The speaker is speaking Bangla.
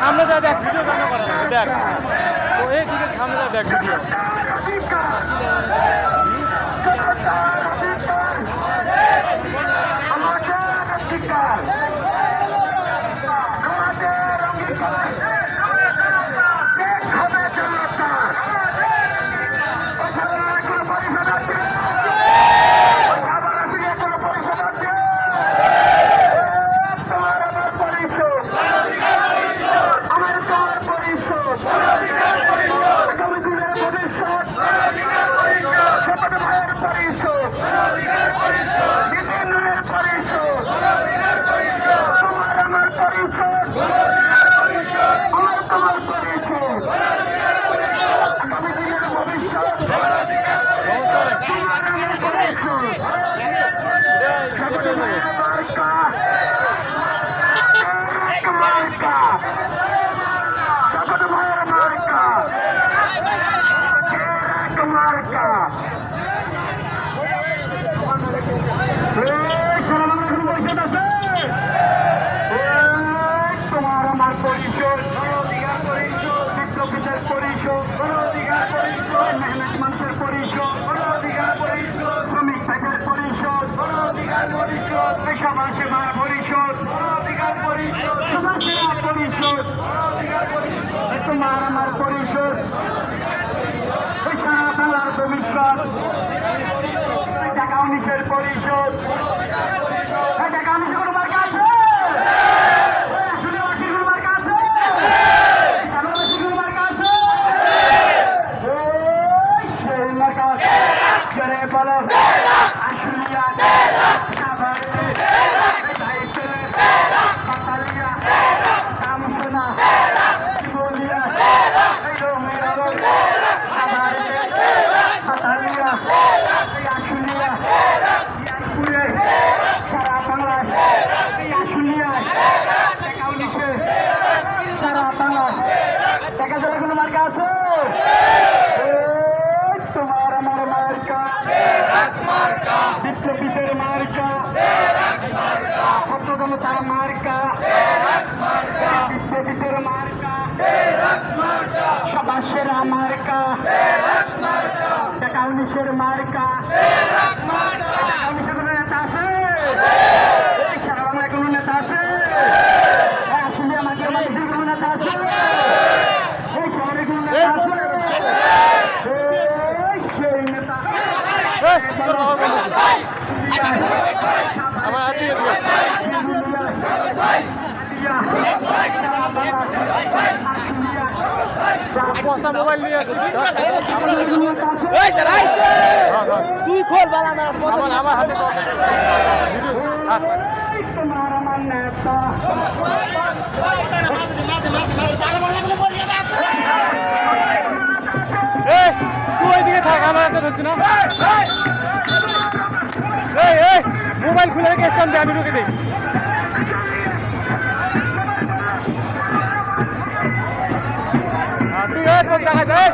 সামনে যা দেখ ভিডিও কেন করে? দেখ। তো সামনে যা দেখ ভিডিও আমার তোমার পরিষদ আগামী দিনের ভবিষ্যৎ শপথ ভাইয়ের পরিষদ বিপিনের পরিষদ তোমার আমার পরিষদ আমার তোমার পরিষদ আগামী দিনের ভবিষ্যৎ তোমার আমার পরিষদ শপথ ভাইয়ের মার্কা এক মার্কা শপথ ভাইয়ের মার্কা এক মার্কা তোমার আমার পরিষদ বিপ্লবীদের পরিষদ মেহনত মানুষের পরিষদ শ্রমিক ভাইদের পরিষদ পেশাবাসী মার পরিষদ। সমাজসেবা পরিষদ। তোমার আমার পরিষদ। সারা বাংলার ভবিষ্যৎ টাকা উনিশের পরিষদ। টাকা উনিশে কোনো মার্কা আছে? এই আশুলিয়াবাসীর কোনো মার্কা আছে এই চালুবাসীর কোনো মার্কা আছে এই সেই মার্কা জোরে বলো আশুলিয়া সাভারে দায়িত্বে পাতালিয়া আমসোনা জীবনিয়া এই রোমের সাভারে পাতালিয়া এই আশুলিয়া ইয়াসপুরে সারা বাংলায় এই আশুলিয়া টাকা উনিশে সারা বাংলায় টাকা জোরে কোনো মার্কা আছে এই তোমার আমার মার্কা বিপ্লবীদের মার্কা ছাত্রজনতার মার্কা। বিশ্বজিতের মার্কা। সবাসেরা মার্কা। টাকা মার্কা। কোনো নেতা আছে? কোনো নেতা আছে এই আসলে আমাদের মানুষের কোনো নেতা আছে এই শহরে কোনো নেতা আছে এই সেই নেতা এই, তোর বাবার বন্ধু। আমার হাত দিয়ে দিও। পয়সা মোবাইল নিয়ে আসি তুই খোল বালা না মোবাইল খুলে রেখে স্ট্যান্ড দিয়ে আমি ঢুকে দিই তুই ওই জায়গায়